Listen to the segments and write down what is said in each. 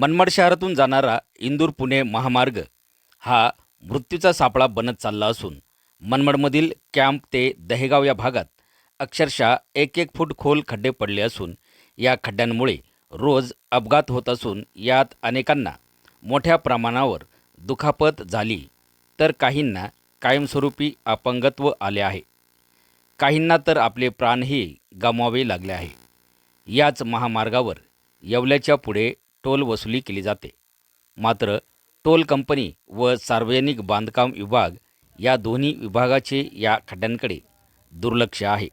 मनमाड शहरातून जाणारा इंदूर पुणे महामार्ग हा मृत्यूचा सापळा बनत चालला असून मनमाडमधील कॅम्प ते दहेगाव या भागात अक्षरशः एक एक फूट खोल खड्डे पडले असून या खड्ड्यांमुळे रोज अपघात होत असून यात अनेकांना मोठ्या प्रमाणावर दुखापत झाली तर काहींना कायमस्वरूपी अपंगत्व आले आहे. काहींना तर आपले प्राणही गमवावे लागले आहे. याच महामार्गावर येवल्याच्या पुढे टोल वसुली केली जाते. मात्र टोल कंपनी व सार्वजनिक बांधकाम विभाग या दोन्ही विभागाचे या खड्ड्यांकडे दुर्लक्ष आहे.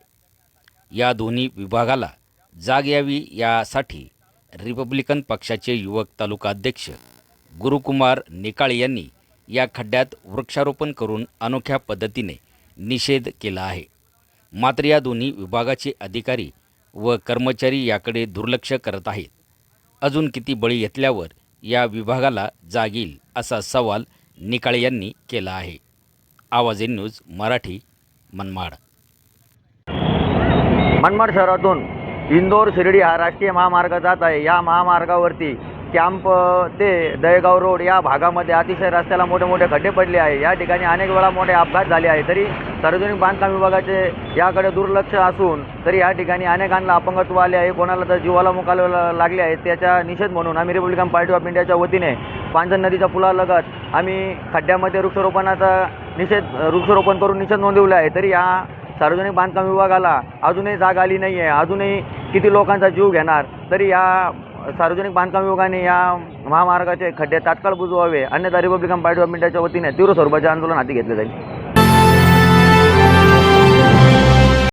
या दोन्ही विभागाला जाग यावी यासाठी रिपब्लिकन पक्षाचे युवक तालुका अध्यक्ष गुरुकुमार निकाळे यांनी या खड्ड्यात वृक्षारोपण करून अनोख्या पद्धतीने निषेध केला आहे. मात्र या दोन्ही विभागाचे अधिकारी व कर्मचारी याकडे दुर्लक्ष करत आहेत. अजून किती बळी घेतल्यावर या विभागाला जाग येईल असा सवाल निकाळे यांनी केला आहे. Awaaz in news Marathi Manmad. Manmad शहरातून इंदोर शिर्डी हा राष्ट्रीय महामार्ग जात आहे. या महामार्गावरती कॅम्प ते दहेगाव रोड या भागामध्ये अतिशय रस्त्याला मोठे मोठे खड्डे पडले आहे. या ठिकाणी अनेक वेळा मोठे अपघात झाले आहे. तरी सार्वजनिक बांधकाम विभागाचे याकडे दुर्लक्ष असून तरी या ठिकाणी अनेकांना अपंगत्व आले आहे. कोणाला तर जीवाला मुकाला लागले आहेत त्याचा निषेध म्हणून आम्ही रिपब्लिकन पार्टी ऑफ इंडियाच्या वतीने पांझर नदीच्या पुलालगत आम्ही खड्ड्यामध्ये वृक्षारोपणाचा निषेध वृक्षारोपण करून निषेध नोंदवला आहे. तरी या सार्वजनिक बांधकाम विभागाला अजूनही जाग आली नाही आहे अजूनही किती लोकांचा जीव घेणार? तरी या सार्वजनिक बांधकाम विभागाने या महामार्गाचे खड्डे तात्काळ बुजवावे. अन्यथा रिपब्लिकन पार्टी ऑफ इंडियाच्या वतीने तीव्र स्वरूपाचे आंदोलन हाती घेतले जाईल.